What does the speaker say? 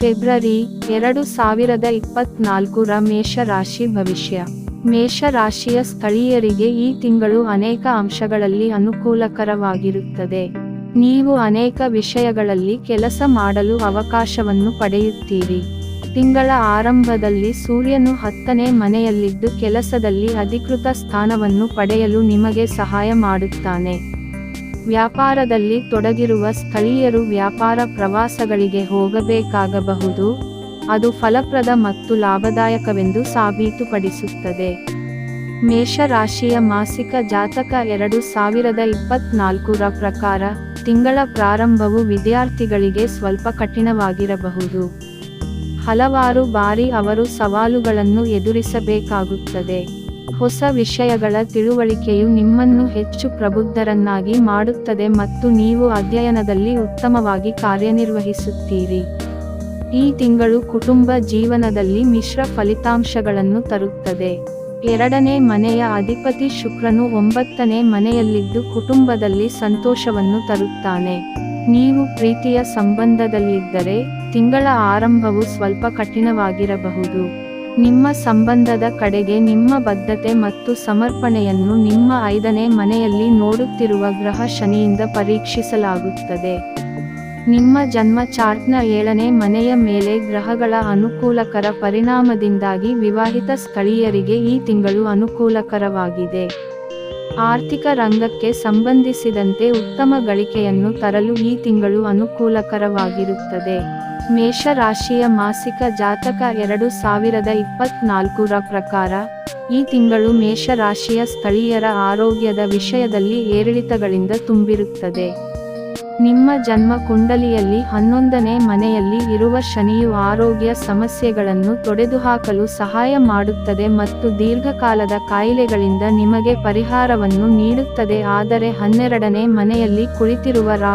February ಎರಡು ಸಾವಿರದ ಇಪ್ಪತ್ನಾಲ್ಕರ ಮೇಷರಾಶಿ ಭವಿಷ್ಯ. ಮೇಷ ರಾಶಿಯ ಸ್ಥಳೀಯರಿಗೆ ಈ ತಿಂಗಳು ಅನೇಕ ಅಂಶಗಳಲ್ಲಿ ಅನುಕೂಲಕರವಾಗಿರುತ್ತದೆ. ನೀವು ಅನೇಕ ವಿಷಯಗಳಲ್ಲಿ ಕೆಲಸ ಮಾಡಲು ಅವಕಾಶವನ್ನು ಪಡೆಯುತ್ತೀರಿ. ತಿಂಗಳ ಆರಂಭದಲ್ಲಿ ಸೂರ್ಯನು ಹತ್ತನೇ ಮನೆಯಲ್ಲಿದ್ದು ಕೆಲಸದಲ್ಲಿ ಅಧಿಕೃತ ಸ್ಥಾನವನ್ನು ಪಡೆಯಲು ನಿಮಗೆ ಸಹಾಯ ಮಾಡುತ್ತಾನೆ. ವ್ಯಾಪಾರದಲ್ಲಿ ತೊಡಗಿರುವ ಸ್ಥಳೀಯರು ವ್ಯಾಪಾರ ಪ್ರವಾಸಗಳಿಗೆ ಹೋಗಬೇಕಾಗಬಹುದು. ಅದು ಫಲಪ್ರದ ಮತ್ತು ಲಾಭದಾಯಕವೆಂದು ಸಾಬೀತುಪಡಿಸುತ್ತದೆ. ಮೇಷರಾಶಿಯ ಮಾಸಿಕ ಜಾತಕ ಎರಡು ಸಾವಿರದ ಇಪ್ಪತ್ನಾಲ್ಕರ ಪ್ರಕಾರ ತಿಂಗಳ ಪ್ರಾರಂಭವು ವಿದ್ಯಾರ್ಥಿಗಳಿಗೆ ಸ್ವಲ್ಪ ಕಠಿಣವಾಗಿರಬಹುದು. ಹಲವಾರು ಬಾರಿ ಅವರು ಸವಾಲುಗಳನ್ನು ಎದುರಿಸಬೇಕಾಗುತ್ತದೆ. ಹೊಸ ವಿಷಯಗಳ ತಿಳುವಳಿಕೆಯು ನಿಮ್ಮನ್ನು ಹೆಚ್ಚು ಪ್ರಬುದ್ಧರನ್ನಾಗಿ ಮಾಡುತ್ತದೆ ಮತ್ತು ನೀವು ಅಧ್ಯಯನದಲ್ಲಿ ಉತ್ತಮವಾಗಿ ಕಾರ್ಯನಿರ್ವಹಿಸುತ್ತೀರಿ. ಈ ತಿಂಗಳು ಕುಟುಂಬ ಜೀವನದಲ್ಲಿ ಮಿಶ್ರ ಫಲಿತಾಂಶಗಳನ್ನು ತರುತ್ತದೆ. ಎರಡನೇ ಮನೆಯ ಅಧಿಪತಿ ಶುಕ್ರನು ಒಂಬತ್ತನೇ ಮನೆಯಲ್ಲಿದ್ದು ಕುಟುಂಬದಲ್ಲಿ ಸಂತೋಷವನ್ನು ತರುತ್ತಾನೆ. ನೀವು ಪ್ರೀತಿಯ ಸಂಬಂಧದಲ್ಲಿದ್ದರೆ, ತಿಂಗಳ ಆರಂಭವು ಸ್ವಲ್ಪ ಕಠಿಣವಾಗಿರಬಹುದು. ನಿಮ್ಮ ಸಂಬಂಧದ ಕಡೆಗೆ ನಿಮ್ಮ ಬದ್ಧತೆ ಮತ್ತು ಸಮರ್ಪಣೆಯನ್ನು ನಿಮ್ಮ ಐದನೇ ಮನೆಯಲ್ಲಿ ನೋಡುತ್ತಿರುವ ಗ್ರಹ ಶನಿಯಿಂದ ಪರೀಕ್ಷಿಸಲಾಗುತ್ತದೆ. ನಿಮ್ಮ ಜನ್ಮ ಚಾರ್ಟ್ನ ಏಳನೇ ಮನೆಯ ಮೇಲೆ ಗ್ರಹಗಳ ಅನುಕೂಲಕರ ಪರಿಣಾಮದಿಂದಾಗಿ ವಿವಾಹಿತ ಸ್ಥಳೀಯರಿಗೆ ಈ ತಿಂಗಳು ಅನುಕೂಲಕರವಾಗಿದೆ. ಆರ್ಥಿಕ ರಂಗಕ್ಕೆ ಸಂಬಂಧಿಸಿದಂತೆ ಉತ್ತಮ ಗಳಿಕೆಯನ್ನು ತರಲು ಈ ತಿಂಗಳು ಅನುಕೂಲಕರವಾಗಿರುತ್ತದೆ. ಮೇಷರಾಶಿಯ ಮಾಸಿಕ ಜಾತಕ ಎರಡು ಸಾವಿರದ ಇಪ್ಪತ್ನಾಲ್ಕರ ಪ್ರಕಾರ, ಈ ತಿಂಗಳು ಮೇಷರಾಶಿಯ ಸ್ಥಳೀಯರ ಆರೋಗ್ಯದ ವಿಷಯದಲ್ಲಿ ಏರಿಳಿತಗಳಿಂದ ತುಂಬಿರುತ್ತದೆ. ನಿಮ್ಮ ಜನ್ಮ ಕುಂಡಲಿಯಲ್ಲಿ ಹನ್ನೊಂದನೇ ಮನೆಯಲ್ಲಿ ಇರುವ ಶನಿಯು ಆರೋಗ್ಯ ಸಮಸ್ಯೆಗಳನ್ನು ತೊಡೆದುಹಾಕಲು ಸಹಾಯ ಮಾಡುತ್ತದೆ ಮತ್ತು ದೀರ್ಘಕಾಲದ ಕಾಯಿಲೆಗಳಿಂದ ನಿಮಗೆ ಪರಿಹಾರವನ್ನು ನೀಡುತ್ತದೆ, ಆದರೆ ಹನ್ನೆರಡನೇ ಮನೆಯಲ್ಲಿ ಕುಳಿತಿರುವ ರಾ